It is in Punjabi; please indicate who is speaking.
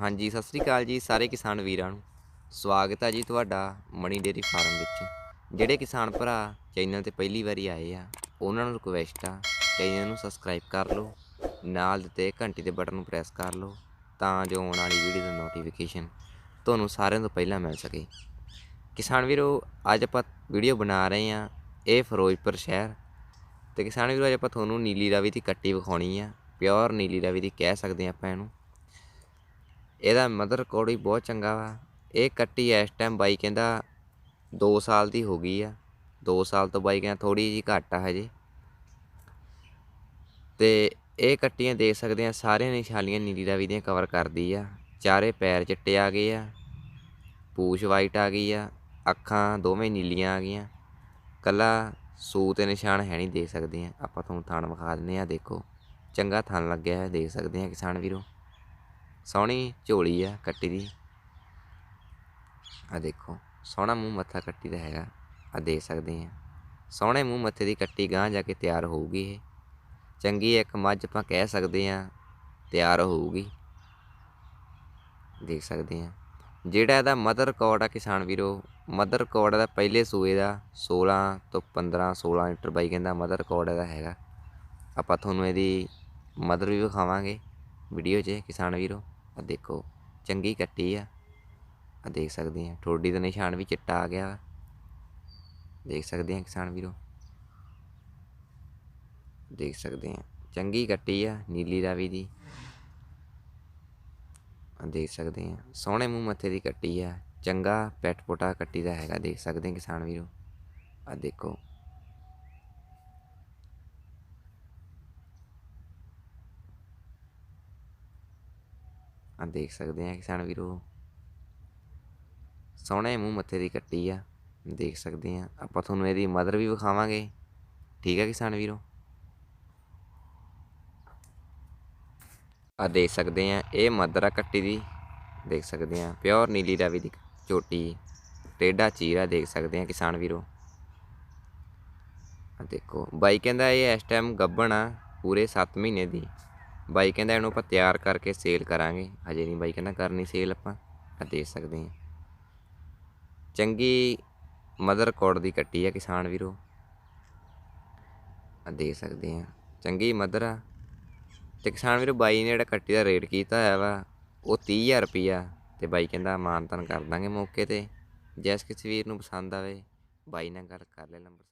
Speaker 1: ਹਾਂਜੀ, ਸਤਿ ਸ੍ਰੀ ਅਕਾਲ ਜੀ ਸਾਰੇ ਕਿਸਾਨ ਵੀਰਾਂ ਨੂੰ। ਸਵਾਗਤ ਹੈ ਜੀ ਤੁਹਾਡਾ ਮਣੀ ਡੇਰੀ ਫਾਰਮ ਵਿੱਚ। ਜਿਹੜੇ ਕਿਸਾਨ ਭਰਾ ਚੈਨਲ ਤੇ ਪਹਿਲੀ ਵਾਰੀ ਆਏ ਆ, ਉਹਨਾਂ ਨੂੰ ਰਿਕੁਐਸਟ ਆ, ਚੈਨਲ ਨੂੰ ਸਬਸਕ੍ਰਾਈਬ ਕਰ ਲਓ, ਨਾਲ ਦਿੱਤੇ ਘੰਟੀ ਦੇ ਬਟਨ ਨੂੰ ਪ੍ਰੈਸ ਕਰ ਲਓ, ਤਾਂ ਜੋ ਆਉਣ ਵਾਲੀ ਵੀਡੀਓ ਦੀ ਨੋਟੀਫਿਕੇਸ਼ਨ ਤੁਹਾਨੂੰ ਸਾਰਿਆਂ ਤੋਂ ਪਹਿਲਾਂ ਮਿਲ ਸਕੇ। ਕਿਸਾਨ ਵੀਰੋ, ਅੱਜ ਆਪਾਂ ਵੀਡੀਓ ਬਣਾ ਰਹੇ ਆ, ਇਹ ਫਿਰੋਜ਼ਪੁਰ ਸ਼ਹਿਰ। ਤੇ ਕਿਸਾਨ ਵੀਰੋ, ਅੱਜ ਆਪਾਂ ਤੁਹਾਨੂੰ ਨੀਲੀ ਰਾਵੀ ਦੀ ਕੱਟੀ ਵਿਖਾਉਣੀ ਆ ਪਿਓਰ ਨੀਲੀ ਰਾਵੀ ਦੀ ਕਹਿ ਸਕਦੇ ਆ ਆਪਾਂ ਇਹਨੂੰ। ਇਹਦਾ ਮਦਰ ਕੌੜੀ ਬਹੁਤ ਚੰਗਾ ਵਾ। ਇਹ ਕੱਟੀ ਇਸ ਟਾਈਮ ਬਾਈ ਕਹਿੰਦਾ 2 ਸਾਲ ਦੀ ਹੋ ਗਈ ਆ। 2 ਸਾਲ ਤੋਂ ਬਾਈ ਕਹਿੰਦਾ ਥੋੜੀ ਜੀ ਘੱਟ ਆ ਹਜੇ। ਤੇ ਇਹ ਕੱਟੀਆਂ ਦੇਖ ਸਕਦੇ ਆ, ਸਾਰੀਆਂ ਨਿਸ਼ਾਨੀਆਂ ਨੀਲੀ ਰਾਵੀ ਦੀਆਂ ਕਵਰ ਕਰਦੀ ਆ। ਚਾਰੇ ਪੈਰ ਚਿੱਟੇ ਆ ਗਏ ਆ। ਪੂਛ ਵਾਈਟ ਆ ਗਈ ਆ। ਅੱਖਾਂ ਦੋਵੇਂ ਨੀਲੀਆਂ ਆ ਗਈਆਂ। ਕੱਲਾ ਸੂ ਤੇ ਨਿਸ਼ਾਨ ਹੈ ਨਹੀਂ ਦੇਖ ਸਕਦੇ ਆ। ਆਪਾਂ ਤੁਹਾਨੂੰ ਥਣ ਵਿਖਾ ਦਿੰਦੇ ਆ, ਦੇਖੋ। ਚੰਗਾ ਥਣ ਲੱਗਿਆ ਹੈ ਦੇਖ ਸਕਦੇ ਆ ਕਿਸਾਨ ਵੀਰੋ। ਸੋਹਣੀ ਝੋਲੀ ਆ ਕੱਟੀ ਦੀ। ਆ ਦੇਖੋ, ਸੋਹਣਾ ਮੂੰਹ ਮੱਥਾ ਕੱਟੀ ਦਾ ਹੈਗਾ। ਆ ਦੇਖ ਸਕਦੇ ਆ। ਸੋਹਣੇ ਮੂੰਹ ਮੱਥੇ ਦੀ ਕੱਟੀ ਗਾਂ ਜਾ ਕੇ ਤਿਆਰ ਹੋਊਗੀ ਇਹ। ਚੰਗੀ ਇੱਕ ਮੱਝ ਆਪਾਂ ਕਹਿ ਸਕਦੇ ਆ, ਤਿਆਰ ਹੋਊਗੀ। ਦੇਖ ਸਕਦੇ ਆ। ਜਿਹੜਾ ਇਹਦਾ ਮਦਰ ਰਿਕਾਰਡ ਆ ਕਿਸਾਨ ਵੀਰੋ ਮਦਰ ਰਿਕਾਰਡ ਦਾ ਪਹਿਲੇ ਸੂਏ ਦਾ 16 ਤੋਂ 15 16 ਲੀਟਰ ਬਾਈ ਕਹਿੰਦਾ ਮਦਰ ਰਿਕਾਰਡ ਇਹਦਾ ਹੈਗਾ। ਆਪਾਂ ਤੁਹਾਨੂੰ ਇਹਦੀ ਮਦਰ ਵੀ ਵਿਖਾਵਾਂਗੇ ਵੀਡੀਓ 'ਚ ਕਿਸਾਨ ਵੀਰੋ। ਆ ਦੇਖੋ, ਚੰਗੀ ਕੱਟੀ ਆ। ਆ ਦੇਖ ਸਕਦੇ ਆ ਠੋਡੀ ਦਾ ਨਿਸ਼ਾਨ ਵੀ ਚਿੱਟਾ ਆ ਗਿਆ ਵਾ। ਦੇਖ ਸਕਦੇ ਆ ਕਿਸਾਨ ਵੀਰੋ। ਦੇਖ ਸਕਦੇ ਆ, ਚੰਗੀ ਕੱਟੀ ਆ, ਨੀਲੀ ਰਾਵੀ ਦੀ। ਆ ਦੇਖ ਸਕਦੇ ਆ, ਸੋਹਣੇ ਮੂੰਹ ਮੱਥੇ ਦੀ ਕੱਟੀ ਆ। ਚੰਗਾ ਪੈਟ ਪੋਟਾ ਕੱਟੀ ਦਾ ਹੈਗਾ, ਦੇਖ ਸਕਦੇ ਆ ਕਿਸਾਨ ਵੀਰੋ। ਆ ਦੇਖੋ ਆ ਦੇਖ ਸਕਦੇ ਆ ਕਿਸਾਨ ਵੀਰੋ। ਸੋਹਣੇ ਮੂੰਹ ਮੱਥੇ ਦੀ ਕੱਟੀ ਆ, ਦੇਖ ਸਕਦੇ ਆ। ਆਪਾਂ ਤੁਹਾਨੂੰ ਇਹਦੀ ਮਦਰ ਵੀ ਵਿਖਾਵਾਂਗੇ। ਠੀਕ ਆ ਕਿਸਾਨ ਵੀਰੋ। ਆ ਦੇਖ ਸਕਦੇ ਆ, ਇਹ ਮਦਰ ਆ ਕੱਟੀ ਦੀ। ਦੇਖ ਸਕਦੇ ਆ, ਪਿਓਰ ਨੀਲੀ ਰਾਵੀ ਦੀ ਚੋਟੀ ਟੇਡਾ ਚੀਰਾ ਦੇਖ ਸਕਦੇ ਆ ਕਿਸਾਨ ਵੀਰੋ। ਆ ਦੇਖੋ, ਬਾਈ ਕਹਿੰਦਾ ਇਹ ਇਸ ਟਾਈਮ ਗੱਭਣ ਆ, ਪੂਰੇ 7 ਮਹੀਨੇ ਦੀ। ਬਾਈ ਕਹਿੰਦਾ ਇਹਨੂੰ ਆਪਾਂ ਤਿਆਰ ਕਰਕੇ ਸੇਲ ਕਰਾਂਗੇ। ਹਜੇ ਨਹੀਂ ਬਾਈ ਕਹਿੰਦਾ ਕਰਨੀ ਸੇਲ ਆਪਾਂ ਆ ਦੇਖ ਸਕਦੇ ਹਾਂ। ਚੰਗੀ ਮਦਰ ਕੋਡ ਦੀ ਕੱਟੀ ਆ ਕਿਸਾਨ ਵੀਰੋ। ਆ ਦੇਖ ਸਕਦੇ ਹਾਂ। ਚੰਗੀ ਮਦਰ ਆ। ਤੇ ਕਿਸਾਨ ਵੀਰੋ, ਬਾਈ ਨੇ ਜਿਹੜਾ ਕੱਟੀ ਦਾ ਰੇਟ ਕੀਤਾ ਹੋਇਆ ਵਾ, ਉਹ 30000 ਰੁਪਿਆ ਤੇ ਬਾਈ ਕਹਿੰਦਾ ਮਾਨਤਨ ਕਰ ਦਾਂਗੇ ਮੌਕੇ ਤੇ। ਜਿਸ ਕਿਸੇ ਵੀਰ ਨੂੰ ਪਸੰਦ ਆਵੇ, ਬਾਈ ਨਾਲ ਗੱਲ ਕਰ ਲੈ ਨੰਬਰ